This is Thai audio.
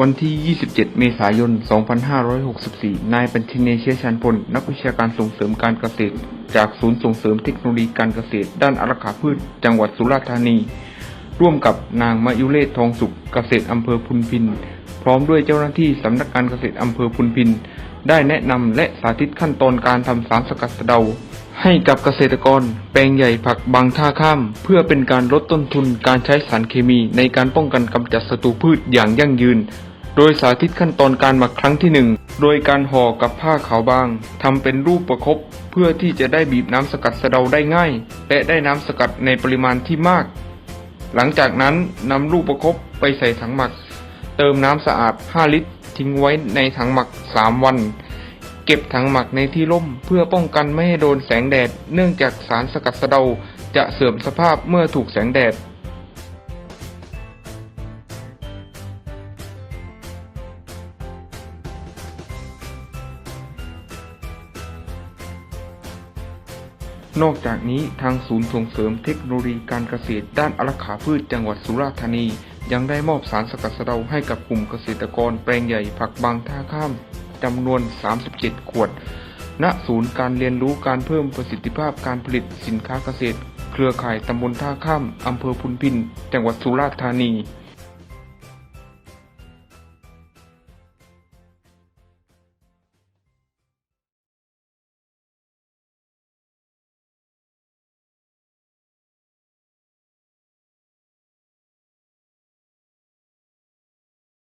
วันที่ 27 เมษายน 2564 นายปัญชิเนเชื้อชานพล นักวิชาการส่งเสริมการเกษตร จากศูนย์ส่งเสริมเทคโนโลยีการเกษตร ด้านอารักขาพืช จังหวัดสุราษฎร์ธานี ร่วมกับนางมายุเลศทองสุข เกษตรอำเภอพุนพิน พร้อมด้วยเจ้าหน้าที่สำนักงานเกษตรอำเภอพุนพิน ได้แนะนำและสาธิตขั้นตอนการทำสารสกัดสะเดา ให้กับเกษตรกร แปลงใหญ่ผักบางท่าข้าม เพื่อเป็นการลดต้นทุนการใช้สารเคมีในการป้องกันกำจัดศัตรูพืชอย่างยั่งยืน โดยสาธิตขั้นตอนการหมักครั้งที่หนึ่งโดยการห่อกับผ้าขาวบางทำเป็นรูปประคบ เพื่อที่จะได้บีบน้ำสกัดสะเดาได้ง่าย และได้น้ำสกัดในปริมาณที่มาก หลังจากนั้นนำลูกประคบไปใส่ถังหมัก เติมน้ำสะอาด 5 ลิตร ทิ้งไว้ในถังหมัก 3 วัน เก็บถังหมักในที่ร่มเพื่อป้องกันไม่ให้โดนแสงแดด เนื่องจากสารสกัดสะเดาจะเสื่อมสภาพเมื่อถูกแสงแดด นอกจากนี้ทางศูนย์ส่งเสริมเทคโนโลยีการเกษตรด้านอารักขาพืชจังหวัดสุราษฎร์ธานี ยังได้มอบสารสกัดสะเดาให้กับกลุ่มเกษตรกรแปลงใหญ่ผักบางท่าข้าม จำนวน 37 ขวด ณ ศูนย์การเรียนรู้การเพิ่มประสิทธิภาพการผลิตสินค้าเกษตร เครือข่ายตำบลท่าข้ามอำเภอพุนพิน จังหวัดสุราษฎร์ธานี